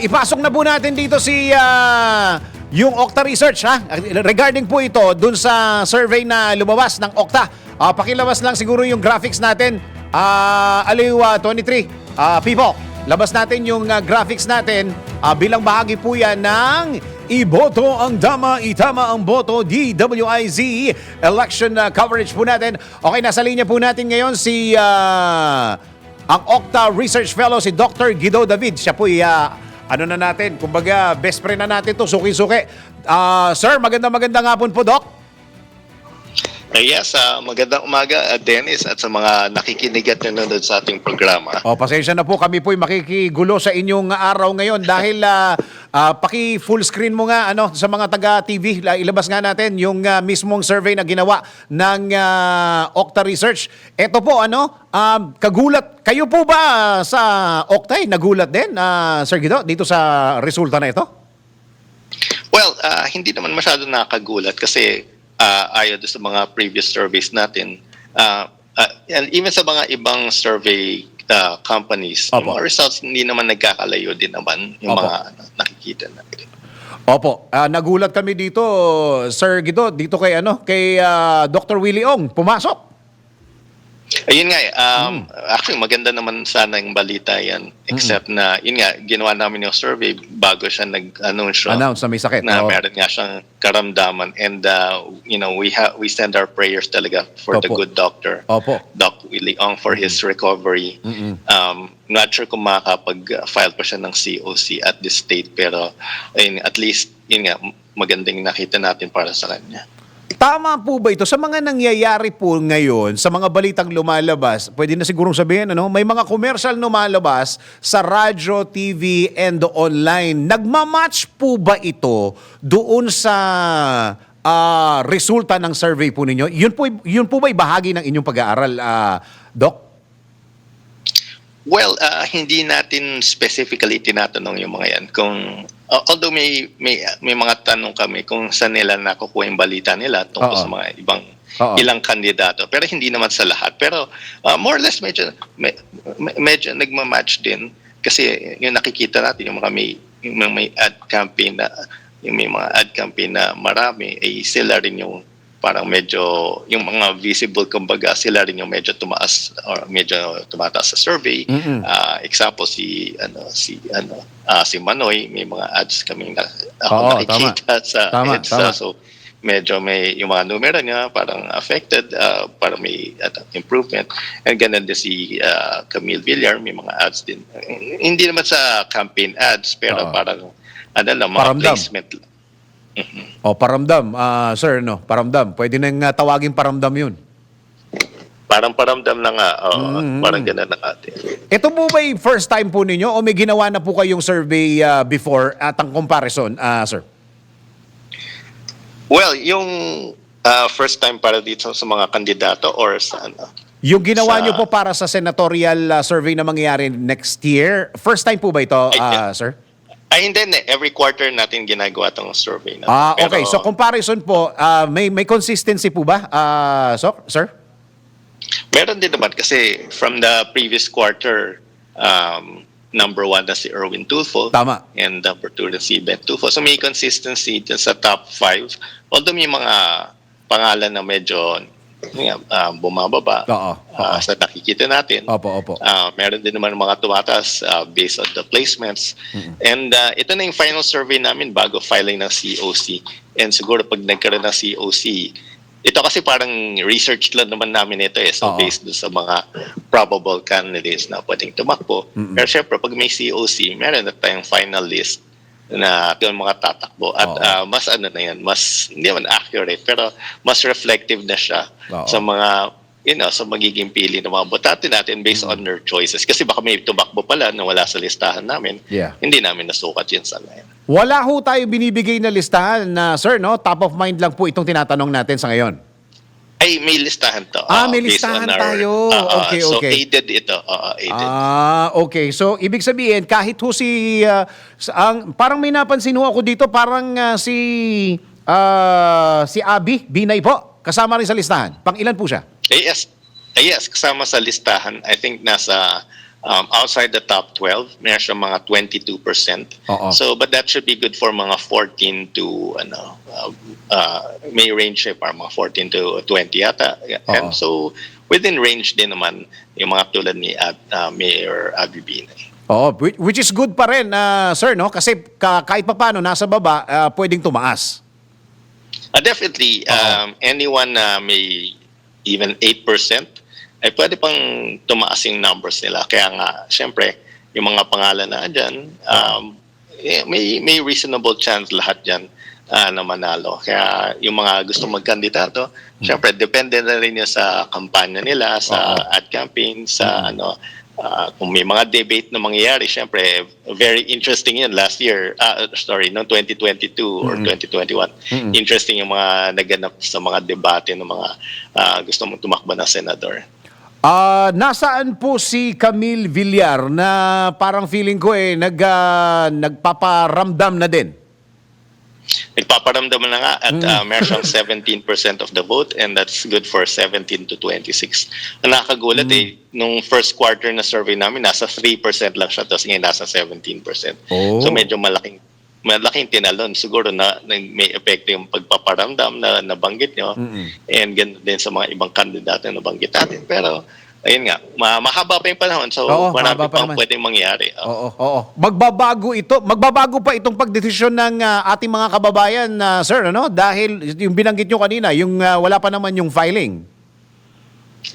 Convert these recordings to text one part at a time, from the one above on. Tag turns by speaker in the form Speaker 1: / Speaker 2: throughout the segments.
Speaker 1: ipasok na po natin dito si ah, yung Okta Research ha. Regarding po ito dun sa survey na lumabas ng Okta. Ah, pakilabas lang siguro yung graphics natin. Ah, aliw ah, 23. Ah, people, labas natin yung ah, graphics natin Ah, bilang bahagi po yan ng Iboto ang Dama, Itama ang Boto, DWIZ election ah, coverage po natin. Okay, nasa linya po natin ngayon si ah, ang Okta Research Fellow si Dr. Guido David. Siya po ano na natin, kumbaga best friend na natin to, suki-suki. Ah, sir, maganda maganda nga po po, Doc.
Speaker 2: Uh, yes, ah, magandang umaga, uh, Dennis, at sa mga nakikinig at nanonood sa ating programa.
Speaker 1: O, pasensya na po, kami po'y makikigulo sa inyong araw ngayon dahil ah, ah, paki full screen mo nga ano sa mga taga TV, la- ilabas nga natin yung ah, mismong survey na ginawa ng ah, Okta Research. Ito po ano, um, kagulat kayo po ba sa Okta eh, nagulat din ah, Sir Guido dito sa resulta na ito?
Speaker 2: Well, ah, hindi naman masyado nakagulat kasi uh, ayon sa mga previous surveys natin, ah, ah, and even sa mga ibang survey ah, companies, yung
Speaker 1: Opo.
Speaker 2: mga results hindi naman nagkakalayo din naman yung
Speaker 1: Opo.
Speaker 2: mga ano, nakikita natin.
Speaker 1: Opo, ah, nagulat kami dito Sir Guido dito kay ano kay ah, Dr. Willie Ong pumasok.
Speaker 2: Ayun nga, um, actually maganda naman sana yung balita yan. Except na, yun nga, ginawa namin yung survey bago siya nag-announce.
Speaker 1: Announce na may sakit.
Speaker 2: na
Speaker 1: Oo.
Speaker 2: meron nga siyang karamdaman and uh, you know we have we send our prayers talaga for the
Speaker 1: Opo.
Speaker 2: good doctor
Speaker 1: Opo.
Speaker 2: Doc Willie Ong for his recovery um not sure kung makakapag-file pa siya ng COC at this state pero ayun, at least yun nga magandang nakita natin para sa kanya
Speaker 1: Tama po ba ito? Sa mga nangyayari po ngayon, sa mga balitang lumalabas, pwede na sigurong sabihin, ano, may mga commercial lumalabas sa radyo, TV, and online. Nagmamatch po ba ito doon sa ah, resulta ng survey po ninyo? Yun po, yun po ba'y bahagi ng inyong pag-aaral, ah, Doc?
Speaker 2: Well, uh, hindi natin specifically tinatanong yung mga yan. Kung uh, although may may may mga tanong kami kung saan nila nakukuha yung balita nila tungkol
Speaker 1: Oo.
Speaker 2: sa mga ibang
Speaker 1: Oo.
Speaker 2: ilang kandidato. Pero hindi naman sa lahat. Pero uh, more or less medyo me- me- medyo nagma-match din kasi yung nakikita natin yung mga may yung mga may ad campaign na yung may mga ad campaign na marami ay sila rin yung parang medyo yung mga visible kumbaga sila rin yung medyo tumaas or medyo tumataas sa survey
Speaker 1: Mm-mm.
Speaker 2: Ah, example si ano si ano ah, si Manoy may mga ads kami na ako
Speaker 1: Oo,
Speaker 2: nakikita sa
Speaker 1: Tama, tama.
Speaker 2: EDSA. so medyo may yung mga numero niya parang affected ah, parang may ano, improvement and ganun din si ah, Camille Villar may mga ads din hindi naman sa campaign ads pero
Speaker 1: Oo.
Speaker 2: parang ano lang mga
Speaker 1: Paramdam.
Speaker 2: placement
Speaker 1: O, paramdam, ah, sir, no? Paramdam. Pwede nang ah, tawagin paramdam yun.
Speaker 2: parang paramdam na nga oo,
Speaker 1: Mm.
Speaker 2: parang ganun na atin
Speaker 1: Ito po ba'y first time po ninyo o may ginawa na po kayong survey ah, before at ang comparison, ah, sir?
Speaker 2: well yung ah, first time para dito sa mga kandidato or sa ano
Speaker 1: Yung ginawa
Speaker 2: Sa-
Speaker 1: nyo po para sa senatorial uh, survey na mangyayari next year, first time po ba ito,
Speaker 2: Ay,
Speaker 1: uh, sir?
Speaker 2: Ay, hindi, hindi. Every quarter natin ginagawa tong survey. Na.
Speaker 1: Ah,
Speaker 2: Pero,
Speaker 1: okay. So comparison po, uh, may may consistency po ba, uh, so, sir?
Speaker 2: Meron din naman kasi from the previous quarter, um, number one na si Erwin Tulfo.
Speaker 1: Tama.
Speaker 2: And number two na si Ben Tulfo. So may consistency dun sa top five. Although may mga pangalan na medyo ah, bumababa
Speaker 1: Oo, oo.
Speaker 2: sa nakikita natin.
Speaker 1: Opo, opo.
Speaker 2: Ah, meron din naman mga tumatas ah, based on the placements. And ah, ito na yung final survey namin bago filing ng COC. And siguro pag nagkaroon ng COC, ito kasi parang research lang naman namin ito eh. So
Speaker 1: Oo.
Speaker 2: based dun sa mga probable candidates na pwedeng tumakbo. Pero syempre pag may COC, meron na tayong final list na yung mga tatakbo. At
Speaker 1: Oo.
Speaker 2: ah, mas ano na yan, mas hindi naman accurate, pero mas reflective na siya
Speaker 1: Oo.
Speaker 2: sa mga you know, sa magiging pili ng mga botate natin based on their choices. Kasi baka may tumakbo pala na wala sa listahan namin.
Speaker 1: Yeah.
Speaker 2: Hindi namin nasukat yun sa ngayon.
Speaker 1: Wala ho tayo binibigay na listahan na, sir, no? Top of mind lang po itong tinatanong natin sa ngayon.
Speaker 2: Ay, may listahan to.
Speaker 1: Ah,
Speaker 2: Oo,
Speaker 1: may listahan tayo.
Speaker 2: Oo,
Speaker 1: Okay,
Speaker 2: so,
Speaker 1: okay.
Speaker 2: aided ito. Oo, aided.
Speaker 1: Ah, okay. So, ibig sabihin, kahit ho si, uh, ang, parang may napansin ho ako dito, parang uh, si, uh, si Abby, Binay po, kasama rin sa listahan. Pang ilan po siya?
Speaker 2: Eh, yes. Eh, yes, kasama sa listahan. I think nasa um, outside the top 12, meron siyang mga 22%.
Speaker 1: Oo.
Speaker 2: So, but that should be good for mga 14 to, ano, uh, uh, may range siya para mga 14 to 20 yata.
Speaker 1: Oo.
Speaker 2: And so, within range din naman, yung mga tulad ni Ab, uh, Mayor Abby Binay.
Speaker 1: Oo, which, is good pa rin, ah, sir, no? Kasi ka, kahit pa paano, nasa baba, ah, pwedeng tumaas.
Speaker 2: Uh, definitely, um, anyone na may even 8%, ay pwede pang tumaas yung numbers nila. Kaya nga, syempre, yung mga pangalan na dyan, um, eh, may, may reasonable chance lahat dyan ah, na manalo. Kaya yung mga gusto magkandidato, syempre, depende na rin yun sa kampanya nila, sa
Speaker 1: Oo.
Speaker 2: ad campaign, sa ano, ah, kung may mga debate na mangyayari, syempre, very interesting yun last year, ah, sorry, no 2022 or 2021. Interesting yung mga naganap sa mga debate ng mga ah, gusto mong tumakbo ng senador.
Speaker 1: Ah, nasaan po si Camille Villar na parang feeling ko eh nag ah, nagpaparamdam na din?
Speaker 2: Nagpaparamdam na nga at uh, meron siyang 17% of the vote and that's good for 17 to 26. Ang nakakagulat eh, nung first quarter na survey namin, nasa 3% lang siya, tapos ngayon nasa 17%.
Speaker 1: Oh.
Speaker 2: So medyo malaking malaking tinalon. Siguro na, na may epekto yung pagpaparamdam na nabanggit nyo and ganun din sa mga ibang kandidato na nabanggit natin. Pero ayun nga, ma- mahaba pa yung panahon so
Speaker 1: Oo,
Speaker 2: marami
Speaker 1: pa
Speaker 2: pang pwedeng mangyari. Oo.
Speaker 1: Oo, oo. Magbabago ito, magbabago pa itong pagdesisyon ng ah, ating mga kababayan, na sir, ano? Dahil yung binanggit nyo kanina, yung ah, wala pa naman yung filing.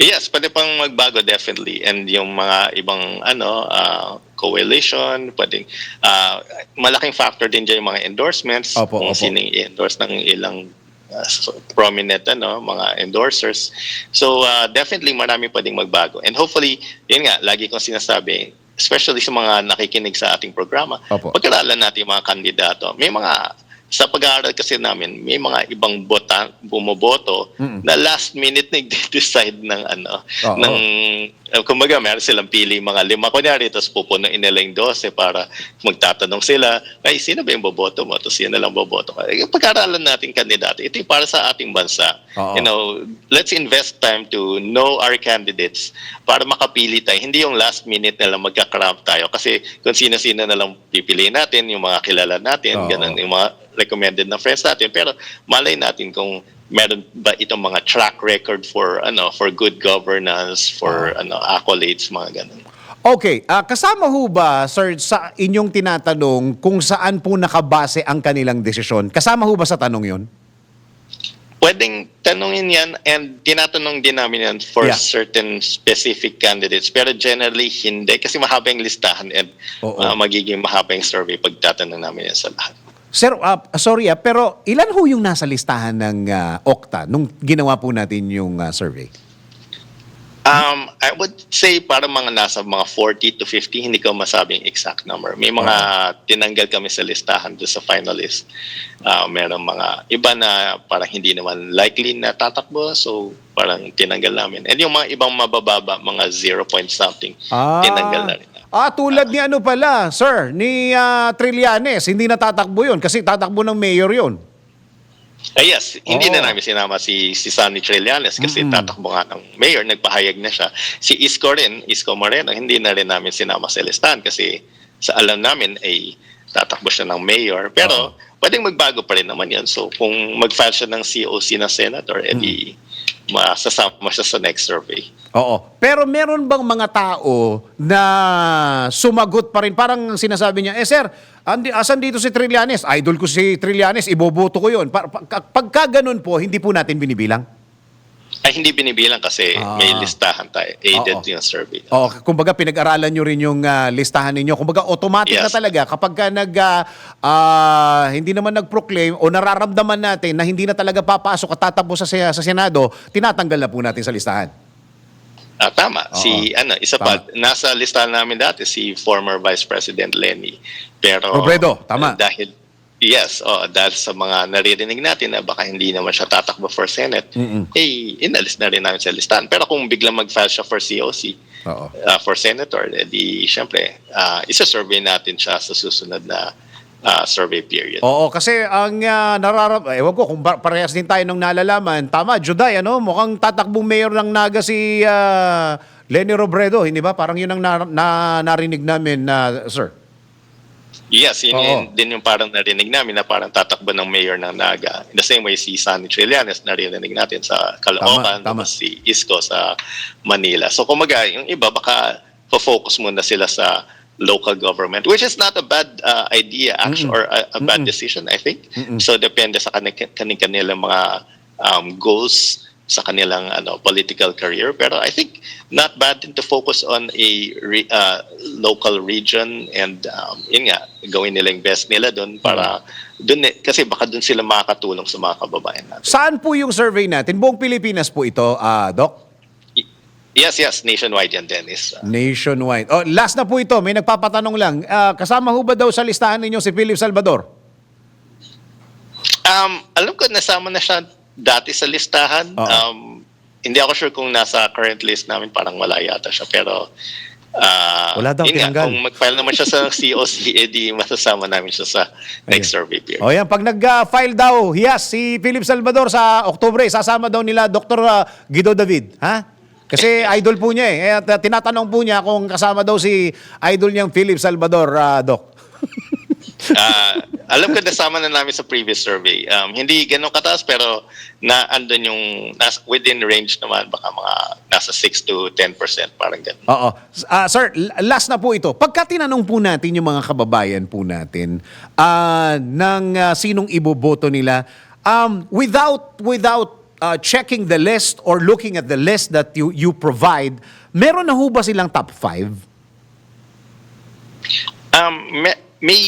Speaker 2: Yes, pwede pang magbago definitely. And yung mga ibang ano uh, coalition, pwedeng uh, malaking factor din dyan yung mga endorsements.
Speaker 1: Opo,
Speaker 2: kung
Speaker 1: opo.
Speaker 2: sino yung i-endorse ng ilang uh, so- prominent ano, mga endorsers. So uh, definitely marami pwedeng magbago. And hopefully, yun nga, lagi kong sinasabi, especially sa mga nakikinig sa ating programa,
Speaker 1: Opo.
Speaker 2: pag-aralan natin yung mga kandidato. May mga sa pag-aaral kasi namin, may mga ibang bota, bumoboto na last minute nag-decide ng ano,
Speaker 1: Oo.
Speaker 2: ng uh, kumbaga meron silang pili mga lima. Kunyari tapos pupunuin nila yung 12 para magtatanong sila ay sino ba yung boboto mo? Tapos yun na lang boboto ka. Yung pag-aralan natin kandidato ito yung para sa ating bansa.
Speaker 1: Oo.
Speaker 2: you know let's invest time to know our candidates para makapili tayo. Hindi yung last minute na lang magka-cramp tayo. Kasi kung sino-sino na lang pipiliin natin yung mga kilala natin ganun yung mga recommended na friends natin pero malay natin kung meron ba itong mga track record for ano for good governance for ano accolades mga ganun
Speaker 1: Okay, ah, kasama ho ba, sir, sa inyong tinatanong kung saan po nakabase ang kanilang desisyon? Kasama ho ba sa tanong yon?
Speaker 2: pwedeng tanungin yan and tinatanong din namin yan for
Speaker 1: Yeah.
Speaker 2: certain specific candidates pero generally hindi kasi mahaba yung listahan and
Speaker 1: Oo.
Speaker 2: uh, magiging mahaba yung survey pag tatanong namin yan sa lahat
Speaker 1: Sir, ah, sorry ah, pero ilan ho yung nasa listahan ng ah, Okta nung ginawa po natin yung ah, survey?
Speaker 2: Um, I would say para mga nasa mga 40 to 50, hindi ko masabing exact number. May mga tinanggal kami sa listahan doon sa finalist. Uh, meron mga iba na parang hindi naman likely na tatakbo, so parang tinanggal namin. And yung mga ibang mabababa, mga 0 point something, tinanggal na rin.
Speaker 1: Ah, tulad ni ano pala, sir, ni ah, Trillanes, hindi natatakbo yun kasi tatakbo ng mayor yun.
Speaker 2: Ah, yes, hindi
Speaker 1: Oo.
Speaker 2: na namin sinama si, si Sunny Trillanes kasi tatakbo nga ng mayor, nagpahayag na siya. Si Isko rin, Isko Moreno, hindi na rin namin sinama sa listahan kasi sa alam namin ay tatakbo siya ng mayor. Pero pwedeng magbago pa rin naman yan. So kung mag-file siya ng COC na senator, edi masasama siya sa next survey.
Speaker 1: Oo. Pero meron bang mga tao na sumagot pa rin? Parang sinasabi niya, eh sir, andi, asan dito si Trillanes? Idol ko si Trillanes, iboboto ko yun. Pa, pa- pagka ganun po, hindi po natin binibilang.
Speaker 2: Ay hindi binibilang kasi
Speaker 1: Ah.
Speaker 2: may listahan tayo. Aided
Speaker 1: Oo.
Speaker 2: yung survey.
Speaker 1: O, kumbaga pinag-aralan nyo rin yung ah, listahan ninyo. Kumbaga automatic na
Speaker 2: Yes.
Speaker 1: talaga kapag ka nag, ah, hindi naman nag-proclaim o nararamdaman natin na hindi na talaga papasok at tatakbo sa, sa Senado, tinatanggal na po natin sa listahan.
Speaker 2: Ah, tama.
Speaker 1: Oo.
Speaker 2: Si ano, isa pa nasa listahan namin dati si former Vice President Lenny. Pero
Speaker 1: Robredo, tama.
Speaker 2: ah, dahil yes, oh, dahil sa mga naririnig natin na baka hindi naman siya tatakbo for Senate, eh inalis na rin namin sa listahan. Pero kung biglang mag-file siya for COC,
Speaker 1: Oo.
Speaker 2: ah, for senator, eh, di syempre, ah, isa-survey natin siya sa susunod na ah, survey period.
Speaker 1: Oo, kasi ang uh, nararam... Ewan ko kung parehas din tayo nung nalalaman. Tama, Juday, ano? Mukhang tatakbong mayor ng Naga si ah, Lenny Robredo, hindi ba? Parang yun ang na, na- narinig namin, na sir.
Speaker 2: Yes, yun,
Speaker 1: Oo.
Speaker 2: yun din yung parang narinig namin na parang tatakbo ng mayor ng Naga. In the same way, si Sunny Trillanes narinig natin sa Caloocan,
Speaker 1: Tama, tama.
Speaker 2: si Isko sa Manila. So kumaga, yung iba baka focus muna sila sa local government, which is not a bad uh, idea actually, or a, a bad decision, I think. So depende sa kanilang kanilang mga um, goals sa kanilang ano political career pero I think not bad din to focus on a re, uh, local region and um, yun nga gawin nila yung best nila doon para doon eh, kasi baka doon sila makakatulong sa mga kababayan natin.
Speaker 1: Saan po yung survey natin? Buong Pilipinas po ito, ah, Doc?
Speaker 2: Yes, yes, nationwide yan, Dennis. Uh,
Speaker 1: Nationwide. Oh, last na po ito, may nagpapatanong lang. Ah, kasama ho ba daw sa listahan ninyo si Philip Salvador?
Speaker 2: Um, alam ko nasama na siya dati sa listahan.
Speaker 1: Oo.
Speaker 2: Um, hindi ako sure kung nasa current list namin, parang wala yata siya. Pero, ah,
Speaker 1: Wala daw,
Speaker 2: yun nga,
Speaker 1: tinanggal.
Speaker 2: kung mag-file naman siya sa COC, edi masasama namin siya sa next
Speaker 1: Ayun.
Speaker 2: survey period.
Speaker 1: O yan, pag nag-file daw, yes, si Philip Salvador sa Oktubre, sasama daw nila Dr. ah, Guido David. Ha? Kasi idol po niya eh. Kaya t- tinatanong po niya kung kasama daw si idol niyang Philip Salvador, ah, Doc.
Speaker 2: Ah, alam ko nasama na namin sa previous survey. Um, hindi ganun kataas pero na andun yung nas, within range naman baka mga nasa 6 to 10% parang ganun.
Speaker 1: Oo. Ah, sir, last na po ito. Pagka tinanong po natin yung mga kababayan po natin ah, ng ah, sinong iboboto nila, um, without without ah, checking the list or looking at the list that you you provide, meron na ho ba silang top 5?
Speaker 2: Um, may, may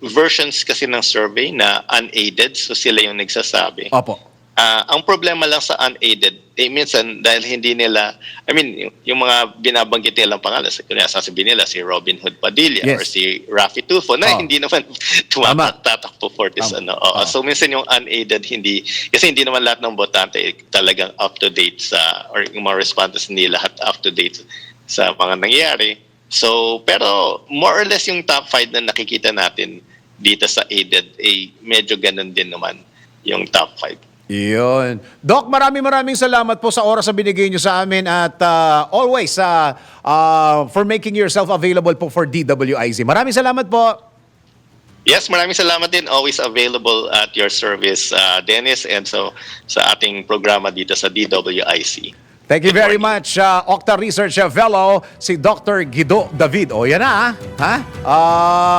Speaker 2: versions kasi ng survey na unaided so sila yung nagsasabi.
Speaker 1: Opo.
Speaker 2: Ah, ang problema lang sa unaided, eh, minsan dahil hindi nila, I mean, yung, yung mga binabanggit nilang pangalan, sa kunya sasabihin nila si Robin Hood Padilla
Speaker 1: Yes.
Speaker 2: or si Rafi Tulfo na
Speaker 1: Oh.
Speaker 2: hindi naman tumatatakbo for this.
Speaker 1: Tama.
Speaker 2: Ano. Oo,
Speaker 1: Oh.
Speaker 2: So minsan yung unaided, hindi, kasi hindi naman lahat ng botante eh, talagang up to date sa, or yung mga respondents hindi lahat up to date sa mga nangyayari. So, pero more or less yung top 5 na nakikita natin dito sa aided, eh, medyo ganun din naman yung top 5.
Speaker 1: Yun. Doc, maraming maraming salamat po sa oras na binigay nyo sa amin at ah, always ah, ah, for making yourself available po for DWIZ. Maraming salamat po.
Speaker 2: Yes, maraming salamat din. Always available at your service, uh, Dennis, and so sa ating programa dito sa DWIC.
Speaker 1: Thank you very much, uh, Octa Research Fellow, si Dr. Guido David. O yan na, ha? ha? Ah,